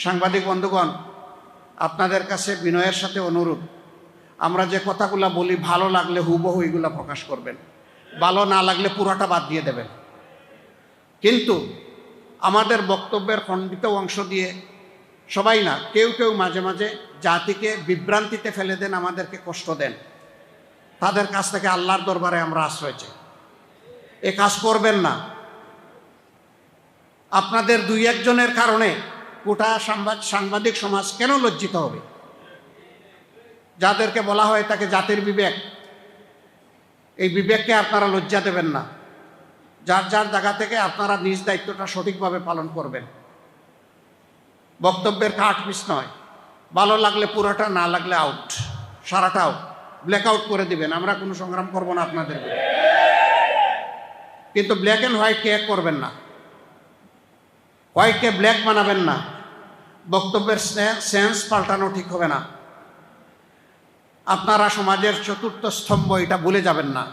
সাংবাদিক বন্ধুগণ, আপনাদের কাছে বিনয়ের সাথে অনুরোধ। আমরা যে কথাগুলো বলি, ভালো লাগলে হুবহু এগুলো প্রকাশ করবেন। ভালো না লাগলে পুরোটা বাদ দিয়ে দেবেন। কিন্তু আমাদের বক্তব্যের খণ্ডিত অংশ দিয়ে সবাই না, কেউ কেউ মাঝে মাঝে জাতিকে বিভ্রান্তিতে ফেলে দেন, আমাদেরকে কষ্ট দেন। তাদের কাছ থেকে আল্লাহর দরবারে আমরা আশ্রয় চাই। এ কাজ করবেন না। আপনাদের দুই একজনের কারণে গোটা সাংবাদ- সাংবাদিক সমাজ কেন লজ্জিত হবে? যাদেরকে বলা হয় তাকে জাতির বিবেক। এই বিবেককে আপনারা লজ্জা দেবেন না। যার যার জায়গা থেকে আপনারা নিজ দায়িত্বটা সঠিকভাবে পালন করবেন। বক্তব্যের কাঠ মিস নয়। ভালো লাগলে পুরোটা, না লাগলে আউট সারাটা আউট ব্ল্যাক আউট করে দিবেন। আমরা কোনো সংগ্রাম করব না আপনাদের কিন্তু ব্ল্যাক অ্যান্ড হোয়াইটকে এক করবেন না। হোয়াইটকে ব্ল্যাক বানাবেন না। বক্তব্যের সেন্স পাল্টানো ঠিক হবে না। আপনারা সমাজের চতুর্থ স্তম্ভ, এটা ভুলে যাবেন না।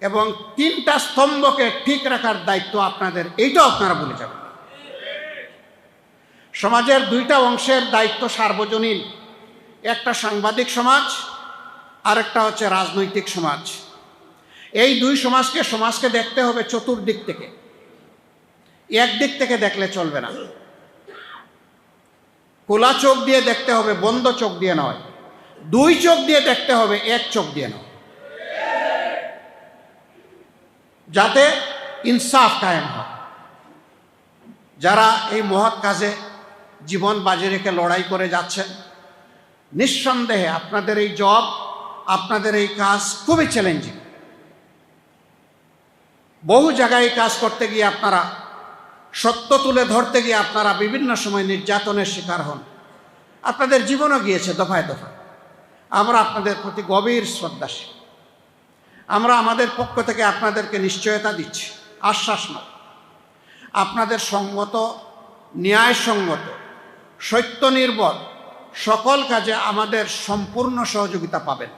এবং তিনটা স্তম্ভকে ঠিক রাখার দায়িত্ব আপনাদের, এইটাও আপনারা ভুলে যাবেন সমাজের দুইটা অংশের দায়িত্ব সার্বজনীন। একটা সাংবাদিক সমাজ, আরেকটা হচ্ছে রাজনৈতিক সমাজ। এই দুই সমাজকে সমাজকে দেখতে হবে চতুর্দিক থেকে। একদিক থেকে দেখলে চলবে না। খোলা চোখ দিয়ে দেখতে হবে, বন্ধ চোখ দিয়ে নয়। দুই চোখ দিয়ে দেখতে হবে, এক চোখ দিয়ে নয়। যাতে ইনসাফ কায়েম হয়। যারা এই মহৎ কাজে জীবন বাজে রেখে লড়াই করে যাচ্ছেন, নিঃসন্দেহে আপনাদের এই জব, আপনাদের এই কাজ খুবই চ্যালেঞ্জিং বহু জায়গায় এই কাজ করতে গিয়ে আপনারা সত্য তুলে ধরতে গিয়ে আপনারা বিভিন্ন সময় নির্যাতনের শিকার হন। আপনাদের জীবনও গিয়েছে দফায় দফায়। আমরা আপনাদের প্রতি গভীর শ্রদ্ধাশীল আমরা আমাদের পক্ষ থেকে আপনাদেরকে নিশ্চয়তা দিচ্ছি, আশ্বাস নয় আপনাদের সঙ্গত, ন্যায়সঙ্গত সত্য নির্ভর সকল কাজে আমাদের সম্পূর্ণ সহযোগিতা পাবেন।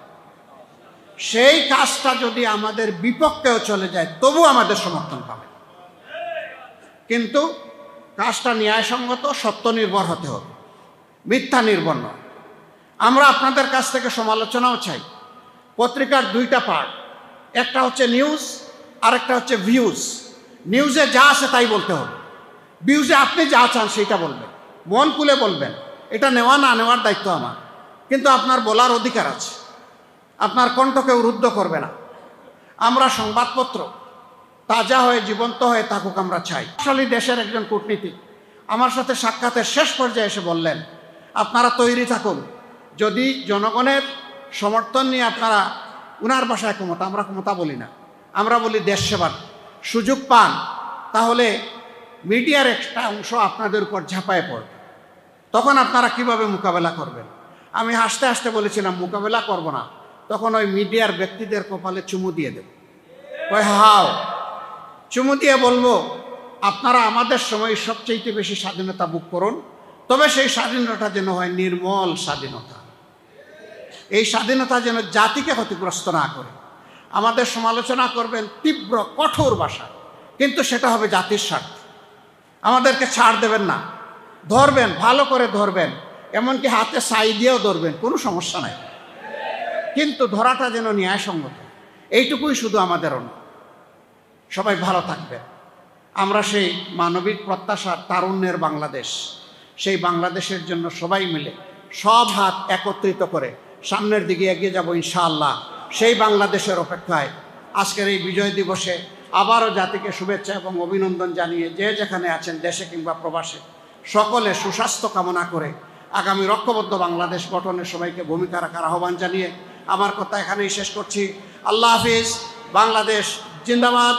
সেই কাজটা যদি আমাদের বিপক্ষেও চলে যায়, তবু আমাদের সমর্থন পাবেন। কিন্তু কাজটা ন্যায়সঙ্গত, সত্য নির্ভর হতে হবে। মিথ্যা নির্ভর নয়। আমরা আপনাদের কাছ থেকে সমালোচনাও চাই। পত্রিকার দুইটা পার্ট একটা হচ্ছে নিউজ আরেকটা হচ্ছে ভিউজ নিউজে যা আছে তাই বলতে হবে। ভিউজে আপনি যা চান সেইটা বলবেন। মন খুলে বলবেন, এটা নেওয়া না নেওয়ার দায়িত্ব আমার। কিন্তু আপনার বলার অধিকার আছে। আপনার কণ্ঠ কেউ রুদ্ধ করবে না। আমরা সংবাদপত্র তাজা হয়ে, জীবন্ত হয়ে থাকুক আমরা চাই। আসলে দেশের একজন কূটনীতিক আমার সাথে সাক্ষাতের শেষ পর্যায়ে এসে বললেন, আপনারা তৈরি থাকুন। যদি জনগণের সমর্থন নিয়ে আপনারা উনার বাসায় ক্ষমতা, আমরা ক্ষমতা বলি না। আমরা বলি দেশ সেবার সুযোগ পান, তাহলে মিডিয়ার একটা অংশ আপনাদের উপর ঝাঁপায় পড়বে। তখন আপনারা কীভাবে মোকাবেলা করবেন? আমি হাসতে হাসতে বলেছিলাম, মোকাবেলা করব না। তখন ওই মিডিয়ার ব্যক্তিদের কপালে চুমু দিয়ে দেব। ওই হাও চুমু দিয়ে বলব, আপনারা আমাদের সময় সবচেয়ে বেশি স্বাধীনতা বুক করুন, তবে সেই স্বাধীনতা যেন হয় নির্মল স্বাধীনতা। এই স্বাধীনতা যেন জাতিকে ক্ষতিগ্রস্ত না করে। আমাদের সমালোচনা করবেন তীব্র, কঠোর ভাষা কিন্তু সেটা হবে জাতির স্বার্থ। আমাদেরকে ছাড় দেবেন না। ধরবেন, ভালো করে ধরবেন, এমনকি হাতে সাই দিয়েও ধরবেন, কোনো সমস্যা নাই। কিন্তু ধরাটা যেন ন্যায়সঙ্গত, এইটুকুই শুধু আমাদের অন্য সবাই ভালো থাকবেন আমরা সেই মানবিক প্রত্যাশার তারুণ্যের বাংলাদেশ। সেই বাংলাদেশের জন্য সবাই মিলে সব হাত একত্রিত করে সামনের দিকে এগিয়ে যাব ইনশাআল্লাহ। সেই বাংলাদেশের অপেক্ষায় আজকের এই বিজয় দিবসে আবারও জাতিকে শুভেচ্ছা এবং অভিনন্দন জানিয়ে যে যেখানে আছেন দেশে কিংবা প্রবাসে, সকলে সুস্বাস্থ্য কামনা করে আগামী রক্ষবদ্ধ বাংলাদেশ গঠনের সবাইকে ভূমিকা রাখার আহ্বান জানিয়ে আমার কথা এখানেই শেষ করছি। আল্লাহ হাফিজ, বাংলাদেশ জিন্দাবাদ।